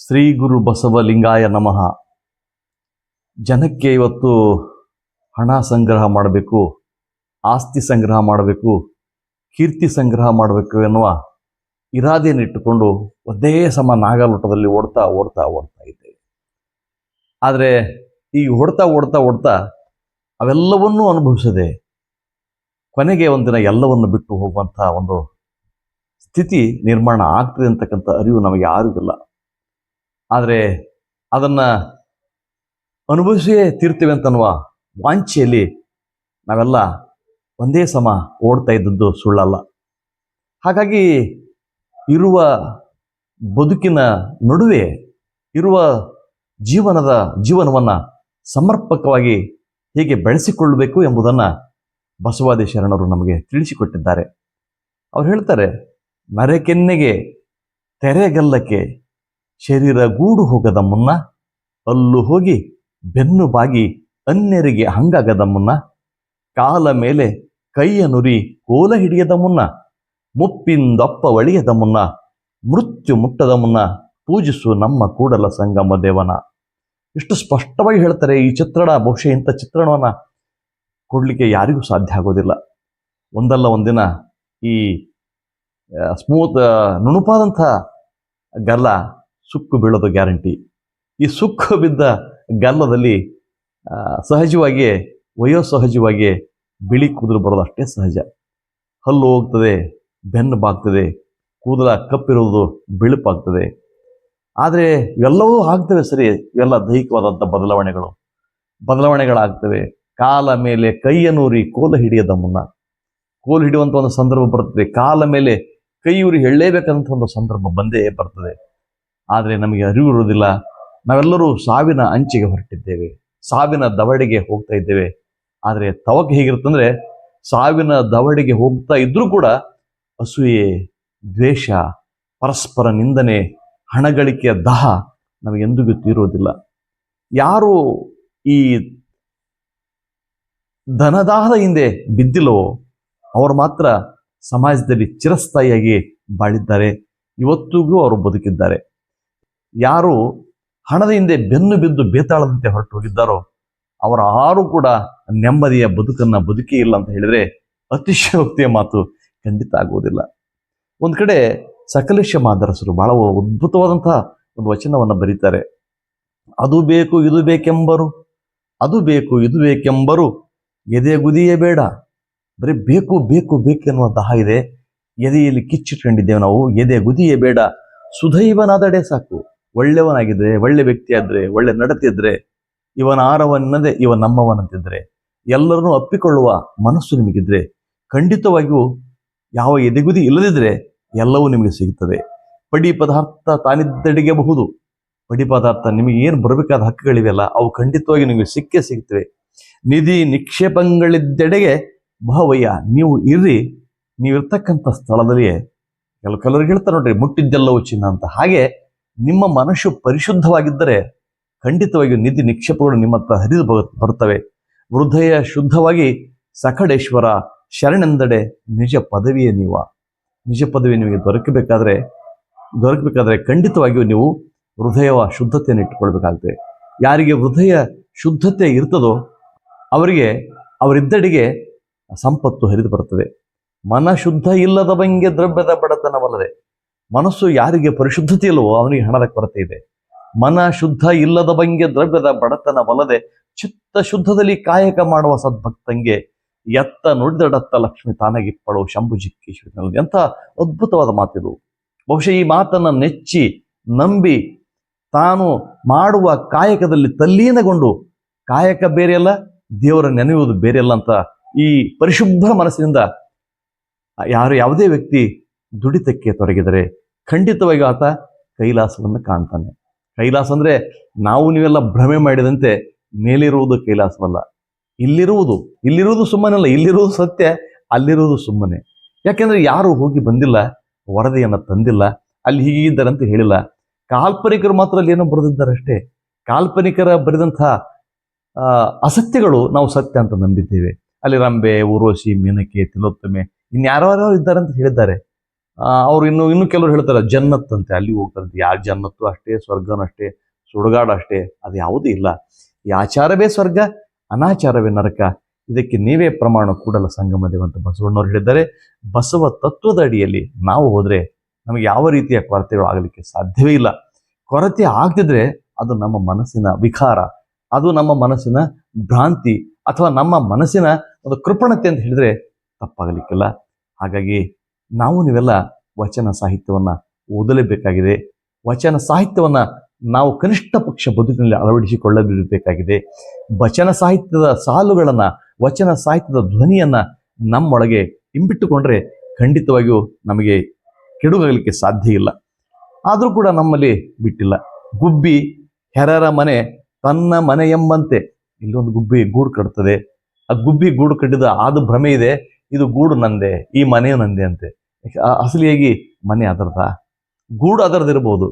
ಶ್ರೀ ಗುರು ಬಸವಲಿಂಗಾಯ ನಮಃ. ಜನಕ್ಕೆ ಇವತ್ತು ಹಣ ಸಂಗ್ರಹ ಮಾಡಬೇಕು, ಆಸ್ತಿ ಸಂಗ್ರಹ ಮಾಡಬೇಕು, ಕೀರ್ತಿ ಸಂಗ್ರಹ ಮಾಡಬೇಕು ಎನ್ನುವ ಇರಾದೆಯನ್ನಿಟ್ಟುಕೊಂಡು ಒಂದೇ ಸಮ ನಾಗಲೋಟದಲ್ಲಿ ಓಡ್ತಾ ಓಡ್ತಾ ಓಡ್ತಾ ಇದ್ದೇವೆ. ಆದರೆ ಈ ಓಡ್ತಾ ಓಡ್ತಾ ಓಡ್ತಾ ಅವೆಲ್ಲವನ್ನೂ ಅನುಭವಿಸದೆ ಕೊನೆಗೆ ಒಂದಿನ ಎಲ್ಲವನ್ನು ಬಿಟ್ಟು ಹೋಗುವಂಥ ಒಂದು ಸ್ಥಿತಿ ನಿರ್ಮಾಣ ಆಗ್ತದೆ ಅಂತಕ್ಕಂಥ ಅರಿವು ನಮಗೆ ಯಾರಿಗಿಲ್ಲ ಆದರೆ ಅದನ್ನು ಅನುಭವಿಸಿಯೇ ತೀರ್ತೇವೆ ಅಂತನ್ನುವ ವಾಂಚಿಯಲ್ಲಿ ನಾವೆಲ್ಲ ಒಂದೇ ಸಮ ಓಡ್ತಾ ಇದ್ದದ್ದು ಸುಳ್ಳಲ್ಲ. ಹಾಗಾಗಿ ಇರುವ ಬದುಕಿನ ನಡುವೆ ಇರುವ ಜೀವನದ ಜೀವನವನ್ನು ಸಮರ್ಪಕವಾಗಿ ಹೇಗೆ ಬೆಳೆಸಿಕೊಳ್ಳಬೇಕು ಎಂಬುದನ್ನು ಬಸವಾದಿ ಶರಣರು ನಮಗೆ ತಿಳಿಸಿಕೊಟ್ಟಿದ್ದಾರೆ. ಅವ್ರು ಹೇಳ್ತಾರೆ, ನರೆಕೆನ್ನೆಗೆ ತೆರೆಗಲ್ಲಕ್ಕೆ ಶರೀರ ಗೂಡು ಹೋಗದ ಮುನ್ನ ಅಲ್ಲು ಹೋಗಿ ಬೆನ್ನು ಬಾಗಿ ಅನ್ಯರಿಗೆ ಹಂಗಾಗದ ಮುನ್ನ ಕಾಲ ಮೇಲೆ ಕೈಯ ನುರಿ ಕೋಲ ಹಿಡಿಯದ ಮುನ್ನ ಮುಪ್ಪಿಂದಪ್ಪ ಒಳಿಯದ ಮುನ್ನ ಮೃತ್ಯು ಮುಟ್ಟದ ಮುನ್ನ ಪೂಜಿಸು ನಮ್ಮ ಕೂಡಲ ಸಂಗಮ ದೇವನ. ಇಷ್ಟು ಸ್ಪಷ್ಟವಾಗಿ ಹೇಳ್ತಾರೆ ಈ ಚಿತ್ರಣ, ಬಹುಶಃ ಇಂಥ ಚಿತ್ರಣವನ್ನು ಕೊಡಲಿಕ್ಕೆ ಯಾರಿಗೂ ಸಾಧ್ಯ ಆಗೋದಿಲ್ಲ. ಒಂದಲ್ಲ ಒಂದಿನ ಈ ಸ್ಮೂತ್, ನುಣುಪಾದಂಥ ಗಲ್ಲ ಸುಕ್ಕು ಬೀಳೋದು ಗ್ಯಾರಂಟಿ. ಈ ಸುಕ್ಕು ಬಿದ್ದ ಗಲ್ಲದಲ್ಲಿ ಸಹಜವಾಗಿಯೇ, ವಯೋಸಹಜವಾಗಿಯೇ ಬಿಳಿ ಕೂದಲು ಬರೋದು ಅಷ್ಟೇ ಸಹಜ. ಹಲ್ಲು ಹೋಗ್ತದೆ, ಬೆನ್ನು ಬಾಗ್ತದೆ, ಕೂದಲ ಕಪ್ಪಿರೋದು ಬಿಳುಪಾಗ್ತದೆ. ಆದರೆ ಇವೆಲ್ಲವೂ ಆಗ್ತವೆ ಸರಿ, ಇವೆಲ್ಲ ದೈಹಿಕವಾದಂಥ ಬದಲಾವಣೆಗಳು. ಬದಲಾವಣೆಗಳಾಗ್ತವೆ. ಕಾಲ ಮೇಲೆ ಕೈಯನ್ನೂರಿ ಕೋಲು ಹಿಡಿಯದ ಮುನ್ನ. ಕೋಲು ಹಿಡಿಯುವಂಥ ಒಂದು ಸಂದರ್ಭ ಬರ್ತದೆ. ಕಾಲ ಮೇಲೆ ಕೈಯೂರಿ ಹೇಳಲೇಬೇಕಂತ ಒಂದು ಸಂದರ್ಭ ಬಂದೇ ಬರ್ತದೆ. ಆದರೆ ನಮಗೆ ಅರಿವು ಇರುವುದಿಲ್ಲ. ನಾವೆಲ್ಲರೂ ಸಾವಿನ ಅಂಚಿಗೆ ಹೊರಟಿದ್ದೇವೆ. ಸಾವಿನ ದವಡೆಗೆ ಹೋಗ್ತಾ ಇದ್ದೇವೆ. ಆದರೆ ತವಕ ಹೇಗಿರುತ್ತಂದ್ರೆ ಸಾವಿನ ದವಡೆಗೆ ಹೋಗ್ತಾ ಇದ್ರೂ ಕೂಡ ಅಸೂಯೆ, ದ್ವೇಷ, ಪರಸ್ಪರ ನಿಂದನೆ, ಹಣಗಳಿಕೆಯ ದಹ ನಮಗೆಂದಿಗೂ ತೀರೋದಿಲ್ಲ ಯಾರು ಈ ಧನದಾಹದ ಹಿಂದೆ ಬಿದ್ದಿಲ್ಲವೋ ಅವರು ಮಾತ್ರ ಸಮಾಜದಲ್ಲಿ ಚಿರಸ್ಥಾಯಿಯಾಗಿ ಬಾಳಿದ್ದಾರೆ. ಇವತ್ತಿಗೂ ಅವರು ಬದುಕಿದ್ದಾರೆ. ಯಾರು ಹಣದ ಹಿಂದೆ ಬೆನ್ನು ಬಿದ್ದು ಬೇತಾಳದಂತೆ ಹೊರಟು ಹೋಗಿದ್ದಾರೋ ಅವರ ಆರು ಕೂಡ ನೆಮ್ಮದಿಯ ಬದುಕನ್ನು ಬದುಕೇ ಇಲ್ಲ ಅಂತ ಹೇಳಿದರೆ ಅತಿಶಯೋಕ್ತಿಯ ಮಾತು ಖಂಡಿತ ಆಗುವುದಿಲ್ಲ. ಒಂದು ಕಡೆ ಸಕಲೇಶ ಮಾದರಸರು ಬಹಳ ಅದ್ಭುತವಾದಂತಹ ಒಂದು ವಚನವನ್ನು ಬರೀತಾರೆ. ಅದು ಬೇಕು, ಇದು ಬೇಕೆಂಬರು, ಅದು ಬೇಕು, ಇದು ಬೇಕೆಂಬರು ಎದೆಗುದಿಯೇ ಬೇಡ, ಬರೀ ಬೇಕು ಬೇಕು ಬೇಕೆನ್ನುವ ದಾಹ ಇದೆ. ಎದೆಯಲ್ಲಿ ಕಿಚ್ಚಿಟ್ಕೊಂಡಿದ್ದೇವೆ ನಾವು, ಎದೆ ಗುದಿಯೇ ಬೇಡ, ಸುದೈವನಾದಡೆ ಸಾಕು. ಒಳ್ಳೆಯವನಾಗಿದ್ರೆ, ಒಳ್ಳೆ ವ್ಯಕ್ತಿ ಆದ್ರೆ ಒಳ್ಳೆ ನಡತಿದ್ರೆ ಇವನ ಆರವನ್ನದೇ ಇವ ನಮ್ಮವನಂತಿದ್ರೆ, ಎಲ್ಲರನ್ನೂ ಅಪ್ಪಿಕೊಳ್ಳುವ ಮನಸ್ಸು ನಿಮಗಿದ್ರೆ, ಖಂಡಿತವಾಗಿಯೂ ಯಾವ ಎದೆಗುದಿ ಇಲ್ಲದಿದ್ರೆ ಎಲ್ಲವೂ ನಿಮಗೆ ಸಿಗುತ್ತದೆ. ಪಡಿ ಪದಾರ್ಥ ತಾನಿದ್ದಡಿಗೆಬಹುದು. ಪಡಿ ಪದಾರ್ಥ ನಿಮಗೆ ಏನು ಬರಬೇಕಾದ ಹಕ್ಕುಗಳಿವೆಯಲ್ಲ, ಅವು ಖಂಡಿತವಾಗಿ ನಿಮಗೆ ಸಿಕ್ಕೇ ಸಿಗ್ತವೆ. ನಿಧಿ ನಿಕ್ಷೇಪಗಳಿದ್ದೆಡೆಗೆ ಬಹವಯ್ಯ ನೀವು ಇರ್ರಿ ನೀವಿರ್ತಕ್ಕಂಥ ಸ್ಥಳದಲ್ಲಿಯೇ. ಕೆಲವು ಕೆಲವರು ಹೇಳ್ತಾರೆ ನೋಡ್ರಿ, ಮುಟ್ಟಿದ್ದೆಲ್ಲವೂ ಚಿನ್ನ ಅಂತ. ಹಾಗೆ ನಿಮ್ಮ ಮನಸ್ಸು ಪರಿಶುದ್ಧವಾಗಿದ್ದರೆ ಖಂಡಿತವಾಗಿಯೂ ನಿಧಿ ನಿಕ್ಷೇಪಗಳು ನಿಮ್ಮ ಹತ್ರ ಹರಿದು ಬರುತ್ತವೆ. ಹೃದಯ ಶುದ್ಧವಾಗಿ ಸಕಡೇಶ್ವರ ಶರಣೆಂದಡೆ ನಿಜ ಪದವಿಯೇ ನೀವ. ನಿಜ ಪದವಿ ನಿಮಗೆ ದೊರಕಬೇಕಾದ್ರೆ ದೊರಕಬೇಕಾದ್ರೆ ಖಂಡಿತವಾಗಿಯೂ ನೀವು ಹೃದಯವ ಶುದ್ಧತೆಯನ್ನು ಇಟ್ಟುಕೊಳ್ಬೇಕಾಗ್ತದೆ ಯಾರಿಗೆ ಹೃದಯ ಶುದ್ಧತೆ ಇರ್ತದೋ ಅವರಿಗೆ, ಅವರಿದ್ದಡಿಗೆ ಸಂಪತ್ತು ಹರಿದು ಬರುತ್ತದೆ. ಮನ ಶುದ್ಧ ಇಲ್ಲದ ಬಂಗೆ ದ್ರವ್ಯದ ಬಡತನವಲ್ಲದೆ ಮನಸ್ಸು ಯಾರಿಗೆ ಪರಿಶುದ್ಧತೆ ಇಲ್ಲವೋ ಅವನಿಗೆ ಹಣದ ಕೊರತೆ ಇದೆ. ಮನ ಶುದ್ಧ ಇಲ್ಲದ ಬಂಗೆ ದ್ರವ್ಯದ ಬಡತನವಲ್ಲದೆ ಚಿತ್ತ ಶುದ್ಧದಲ್ಲಿ ಕಾಯಕ ಮಾಡುವ ಸದ್ಭಕ್ತಂಗೆ ಎತ್ತ ನುಡಿದಡತ್ತ ಲಕ್ಷ್ಮಿ ತಾನಾಗಿಪ್ಪಳು ಶಂಭು ಜಿಕ್ಕೇಶ್ವರಿ ಎಂಥ ಅದ್ಭುತವಾದ ಮಾತಿದು. ಬಹುಶಃ ಈ ಮಾತನ್ನು ನೆಚ್ಚಿ, ನಂಬಿ ತಾನು ಮಾಡುವ ಕಾಯಕದಲ್ಲಿ ತಲ್ಲೀನಗೊಂಡು ಕಾಯಕ ಬೇರೆಯಲ್ಲ, ದೇವರ ನೆನೆಯುವುದು ಬೇರೆಯಲ್ಲ ಅಂತ ಈ ಪರಿಶುದ್ಧ ಮನಸ್ಸಿನಿಂದ ಯಾರು ಯಾವುದೇ ವ್ಯಕ್ತಿ ದುಡಿತಕ್ಕೆ ತೊಡಗಿದರೆ ಖಂಡಿತವಾಗಿ ಆತ ಕೈಲಾಸವನ್ನು ಕಾಣ್ತಾನೆ. ಕೈಲಾಸ ಅಂದ್ರೆ ನಾವು ನೀವೆಲ್ಲ ಭ್ರಮೆ ಮಾಡಿದಂತೆ ಮೇಲಿರುವುದು ಕೈಲಾಸವಲ್ಲ. ಇಲ್ಲಿರುವುದು ಇಲ್ಲಿರುವುದು ಸುಮ್ಮನಲ್ಲ, ಇಲ್ಲಿರುವುದು ಸತ್ಯ, ಅಲ್ಲಿರುವುದು ಸುಮ್ಮನೆ. ಯಾಕೆಂದರೆ ಯಾರು ಹೋಗಿ ಬಂದಿಲ್ಲ, ವರದಿಯನ್ನು ತಂದಿಲ್ಲ, ಅಲ್ಲಿ ಹೀಗೆ ಅಂತ ಹೇಳಿಲ್ಲ. ಕಾಲ್ಪನಿಕರು ಮಾತ್ರ ಅಲ್ಲಿ ಏನೋ ಬರೆದಿದ್ದಾರೆ ಅಷ್ಟೇ. ಕಾಲ್ಪನಿಕರ ಬರೆದಂತಹ ಅಸತ್ಯಗಳು ನಾವು ಸತ್ಯ ಅಂತ ನಂಬಿದ್ದೇವೆ. ಅಲ್ಲಿ ರಂಬೆ ಊರ್ವಶಿ ಮೀನಕೆ, ತಿಲೋತ್ತಮೆ ಇನ್ಯಾರ್ಯಾರೋ ಇದ್ದಾರೆ ಅಂತ ಹೇಳಿದ್ದಾರೆ. ಅವ್ರು ಇನ್ನು ಇನ್ನು ಕೆಲವರು ಹೇಳ್ತಾರೆ, ಜನ್ನತ್ ಅಂತೆ, ಅಲ್ಲಿ ಹೋಗ್ತಾರಂತೆ. ಯಾವ ಜನ್ನತ್ತು ಅಷ್ಟೇ, ಸ್ವರ್ಗನೂ ಅಷ್ಟೇ, ಸುಡುಗಾಡು ಅಷ್ಟೇ, ಅದು ಯಾವುದೂ ಇಲ್ಲ. ಈ ಆಚಾರವೇ ಸ್ವರ್ಗ, ಅನಾಚಾರವೇ ನರಕ. ಇದಕ್ಕೆ ನೀವೇ ಪ್ರಮಾಣ ಕೂಡಲ ಸಂಗಮ ದೇವಂತ ಬಸವಣ್ಣವ್ರು ಹೇಳಿದ್ದಾರೆ. ಬಸವ ತತ್ವದ ಅಡಿಯಲ್ಲಿ ನಾವು ಹೋದರೆ ನಮಗೆ ಯಾವ ರೀತಿಯ ಕೊರತೆಗಳು ಆಗಲಿಕ್ಕೆ ಸಾಧ್ಯವೇ ಇಲ್ಲ. ಕೊರತೆ ಆಗದಿದ್ರೆ ಅದು ನಮ್ಮ ಮನಸ್ಸಿನ ವಿಕಾರ, ಅದು ನಮ್ಮ ಮನಸ್ಸಿನ ಭ್ರಾಂತಿ, ಅಥವಾ ನಮ್ಮ ಮನಸ್ಸಿನ ಒಂದು ಕೃಪಣತೆ ಅಂತ ಹೇಳಿದ್ರೆ ತಪ್ಪಾಗಲಿಕ್ಕಿಲ್ಲ. ಹಾಗಾಗಿ ನಾವು ನೀವೆಲ್ಲ ವಚನ ಸಾಹಿತ್ಯವನ್ನು ಓದಲೇಬೇಕಾಗಿದೆ. ವಚನ ಸಾಹಿತ್ಯವನ್ನು ನಾವು ಕನಿಷ್ಠ ಪಕ್ಷ ಬದುಕಿನಲ್ಲಿ ಅಳವಡಿಸಿಕೊಳ್ಳಬೇಕಾಗಿದೆ. ವಚನ ಸಾಹಿತ್ಯದ ಸಾಲುಗಳನ್ನು, ವಚನ ಸಾಹಿತ್ಯದ ಧ್ವನಿಯನ್ನು ನಮ್ಮೊಳಗೆ ಹಿಂಬಿಟ್ಟುಕೊಂಡ್ರೆ ಖಂಡಿತವಾಗಿಯೂ ನಮಗೆ ಕೆಡುಗಾಗಲಿಕ್ಕೆ ಸಾಧ್ಯ ಇಲ್ಲ. ಆದರೂ ಕೂಡ ನಮ್ಮಲ್ಲಿ ಬಿಟ್ಟಿಲ್ಲ. ಗುಬ್ಬಿ ಹೆರರ ಮನೆ ತನ್ನ ಮನೆ ಎಂಬಂತೆ ಇಲ್ಲೊಂದು ಗುಬ್ಬಿ ಗೂಡು ಕಟ್ತದೆ. ಆ ಗುಬ್ಬಿ ಗೂಡು ಕಟ್ಟಿದ ಆದ ಭ್ರಮೆ ಇದೆ. ಇದು ಗೂಡು ನಂದೆ, ಈ ಮನೆ ನಂದೆ ಅಂತೆ. ಅಸಲಿಯಾಗಿ ಮನೆ ಅದರದ ಗೂಡು ಅದರದಿರ್ಬೋದು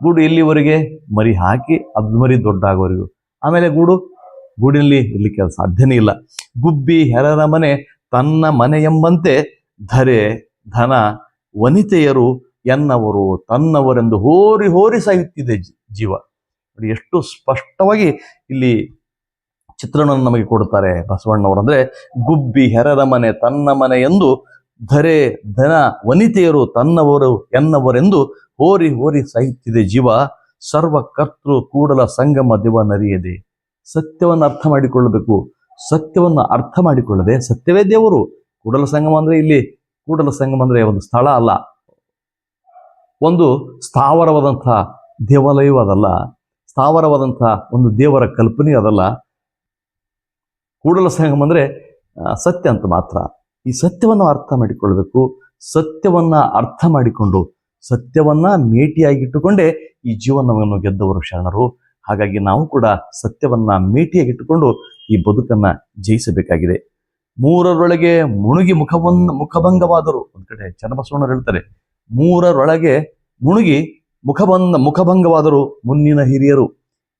ಗೂಡು ಎಲ್ಲಿವರೆಗೆ? ಮರಿ ಹಾಕಿ, ಅದು ಮರಿ ದೊಡ್ಡ ಆಗೋವರೆಗೂ ಆಮೇಲೆ ಗೂಡು, ಗೂಡಿನಲ್ಲಿ ಇರಲಿಕ್ಕೆ ಸಾಧ್ಯನೇ ಇಲ್ಲ. ಗುಬ್ಬಿ, ಹೆರರ ಮನೆ, ತನ್ನ ಮನೆ ಎಂಬಂತೆ ಧರೆ, ಧನ, ವನಿತೆಯರು ಎನ್ನವರು, ತನ್ನವರೆಂದು ಹೋರಿ ಹೋರಿ ಸಾಯುತ್ತಿದೆ ಜೀವ. ಎಷ್ಟು ಸ್ಪಷ್ಟವಾಗಿ ಇಲ್ಲಿ ಚಿತ್ರಣವನ್ನು ನಮಗೆ ಕೊಡುತ್ತಾರೆ ಬಸವಣ್ಣವರು ಅಂದ್ರೆ ಗುಬ್ಬಿ ಹೆರರ ಮನೆ ತನ್ನ ಮನೆ ಎಂದು ಧರೆ ಧನ ವನಿತೆಯರು ತನ್ನವರು ಎನ್ನವರೆಂದು ಹೋರಿ ಹೋರಿ ಸಹಿತಿದೆ ಜೀವ, ಸರ್ವ ಕರ್ತೃ ಕೂಡಲ ಸಂಗಮ ದಿವ ನರಿಯದೆ. ಸತ್ಯವನ್ನು ಅರ್ಥ ಮಾಡಿಕೊಳ್ಳಬೇಕು, ಸತ್ಯವನ್ನು ಅರ್ಥ ಮಾಡಿಕೊಳ್ಳದೆ ಸತ್ಯವೇ ದೇವರು. ಕೂಡಲ ಸಂಗಮ ಅಂದ್ರೆ ಇಲ್ಲಿ, ಕೂಡಲ ಸಂಗಮ ಅಂದ್ರೆ ಒಂದು ಸ್ಥಳ ಅಲ್ಲ. ಒಂದು ಸ್ಥಾವರವಾದಂಥ ದೇವಾಲಯವೂ ಅದಲ್ಲ. ಸ್ಥಾವರವಾದಂಥ ಒಂದು ದೇವರ ಕಲ್ಪನೆ ಅದಲ್ಲ. ಕೂಡಲ ಸಂಗಮ ಅಂದರೆ ಸತ್ಯ ಅಂತ ಮಾತ್ರ. ಈ ಸತ್ಯವನ್ನು ಅರ್ಥ ಮಾಡಿಕೊಳ್ಬೇಕು, ಸತ್ಯವನ್ನು ಅರ್ಥ ಮಾಡಿಕೊಂಡು, ಸತ್ಯವನ್ನು ಮೇಟಿಯಾಗಿಟ್ಟುಕೊಂಡೇ ಈ ಜೀವನವನ್ನು ಗೆದ್ದವರು ಶರಣರು. ಹಾಗಾಗಿ ನಾವು ಕೂಡ ಸತ್ಯವನ್ನ ಮೇಟಿಯಾಗಿಟ್ಟುಕೊಂಡು ಈ ಬದುಕನ್ನ ಜಯಿಸಬೇಕಾಗಿದೆ. ಮೂರರೊಳಗೆ ಮುಣುಗಿ ಮುಖವನ್ನು ಮುಖಭಂಗವಾದರು. ಒಂದು ಕಡೆ ಚನ್ನಬಸವಣ್ಣರು ಹೇಳ್ತಾರೆ, ಮೂರರೊಳಗೆ ಮುಣುಗಿ ಮುಖಬಂದ ಮುಖಭಂಗವಾದರು ಮುನ್ನಿನ ಹಿರಿಯರು.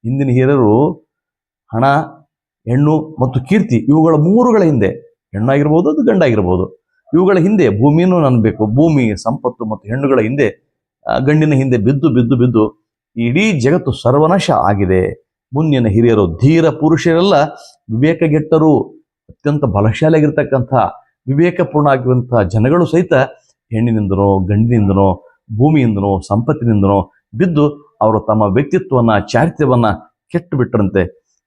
ಹಿಂದಿನ ಹಿರಿಯರು, ಹಣ ಹೆಣ್ಣು ಮತ್ತು ಕೀರ್ತಿ ಇವುಗಳ ಮೂರುಗಳ ಹಿಂದೆ ಹೆಣ್ಣಾಗಿರ್ಬೋದು ಅದು ಗಂಡಾಗಿರ್ಬೋದು. ಇವುಗಳ ಹಿಂದೆ ಭೂಮಿನೂ ಬೇಕು ಭೂಮಿ, ಸಂಪತ್ತು ಮತ್ತು ಹೆಣ್ಣುಗಳ ಹಿಂದೆ ಗಂಡಿನ ಹಿಂದೆ ಬಿದ್ದು ಬಿದ್ದು ಬಿದ್ದು ಇಡೀ ಜಗತ್ತು ಸರ್ವನಾಶ ಆಗಿದೆ. ಮುಂದಿನ ಹಿರಿಯರು ಧೀರ ಪುರುಷರೆಲ್ಲ ವಿವೇಕಗೆಟ್ಟರು, ಅತ್ಯಂತ ಬಲಶಾಲಿಯಾಗಿರ್ತಕ್ಕಂಥ ವಿವೇಕಪೂರ್ಣ ಆಗಿರುವಂತಹ ಜನಗಳು ಸಹಿತ ಹೆಣ್ಣಿನಿಂದನೋ, ಗಂಡಿನಿಂದನೋ, ಭೂಮಿಯಿಂದನೋ, ಸಂಪತ್ತಿನಿಂದನೋ ಬಿದ್ದು ಅವರು ತಮ್ಮ ವ್ಯಕ್ತಿತ್ವವನ್ನ, ಚಾರಿತ್ರ್ಯವನ್ನ ಕೆಟ್ಟು ಬಿಟ್ಟರಂತೆ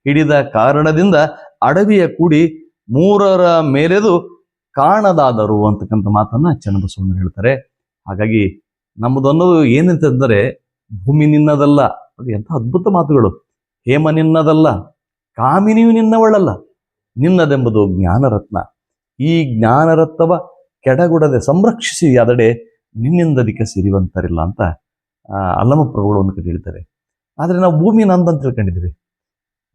ಹಿಡಿದ ಕಾರಣದಿಂದ ಅಡವಿಯ ಕೂಡಿ ಮೂರರ ಮೇಲೆದು ಕಾಣದಾದರು ಅಂತಕ್ಕಂಥ ಮಾತನ್ನ ಚನ್ನಬಸವಣ್ಣ ಹೇಳ್ತಾರೆ. ಹಾಗಾಗಿ ನಮ್ಮದು ಅನ್ನೋದು ಏನಂತಂದರೆ ಭೂಮಿ ನಿನ್ನದಲ್ಲ. ಅದು ಎಂಥ ಅದ್ಭುತ ಮಾತುಗಳು. ಹೇಮ ನಿನ್ನದಲ್ಲ, ಕಾಮಿನಿಯು ನಿನ್ನವಳಲ್ಲ. ನಿನ್ನದೆಂಬುದು ಜ್ಞಾನರತ್ನ. ಈ ಜ್ಞಾನರತ್ನವ ಕೆಡಗುಡದೆ ಸಂರಕ್ಷಿಸಿ ಅದಡೆ ನಿನ್ನಿಂದದಿಕ ಸಿರಿವಂತರಿಲ್ಲ ಅಂತ ಅಲ್ಲಮ ಪ್ರಭುಗಳು ಒಂದು ಕಡೆ ಹೇಳ್ತಾರೆ. ಆದರೆ ನಾವು ಭೂಮಿ ನಂದಂತ ತಿಳ್ಕೊಂಡಿದ್ದೀವಿ.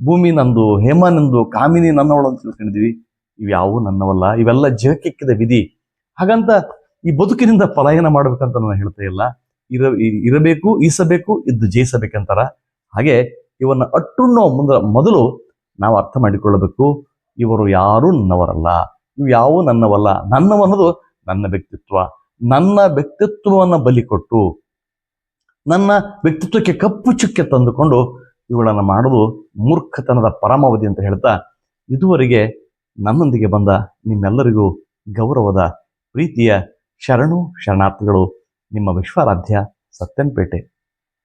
ಭೂಮಿ ನಂದು, ಹೇಮ ನಂದು, ಕಾಮಿನಿ ನನ್ನವಳು ಅಂತ ತಿಳ್ಕೊಂಡಿದ್ವಿ ಇವ್ಯಾವು ನನ್ನವಲ್ಲ. ಇವೆಲ್ಲ ಜಗಕ್ಕಿಕ್ಕಿದ ವಿಧಿ. ಹಾಗಂತ ಈ ಬದುಕಿನಿಂದ ಪಲಾಯನ ಮಾಡ್ಬೇಕಂತ ನಾನು ಹೇಳ್ತಾ ಇಲ್ಲ. ಇರ ಇರಬೇಕು, ಈಸಬೇಕು, ಇದ್ದು ಜಯಿಸಬೇಕಂತಾರ. ಹಾಗೆ ಇವನ್ನ ಅಟ್ಟುಣ್ಣೋ ಮುಂದ ಮೊದಲು ನಾವು ಅರ್ಥ ಮಾಡಿಕೊಳ್ಳಬೇಕು. ಇವರು ಯಾರೂ ನನ್ನವರಲ್ಲ. ಇವು ಯಾವೂ ನನ್ನವಲ್ಲ. ನನ್ನವನ್ನೋದು ನನ್ನ ವ್ಯಕ್ತಿತ್ವ. ನನ್ನ ವ್ಯಕ್ತಿತ್ವವನ್ನು ಬಲಿಕೊಟ್ಟು ನನ್ನ ವ್ಯಕ್ತಿತ್ವಕ್ಕೆ ಕಪ್ಪು ಚುಕ್ಕೆ ತಂದುಕೊಂಡು ಇವುಗಳನ್ನು ಮಾಡೋದು ಮೂರ್ಖತನದ ಪರಮಾವಧಿ ಅಂತ ಹೇಳ್ತಾ ಇದುವರೆಗೆ ನನ್ನೊಂದಿಗೆ ಬಂದ ನಿಮ್ಮೆಲ್ಲರಿಗೂ ಗೌರವದ ಪ್ರೀತಿಯ ಶರಣು ಶರಣಾರ್ಥಿಗಳು ನಿಮ್ಮ ವಿಶ್ವಾರಾಧ್ಯ ಸತ್ಯನ್ಪೇಟೆ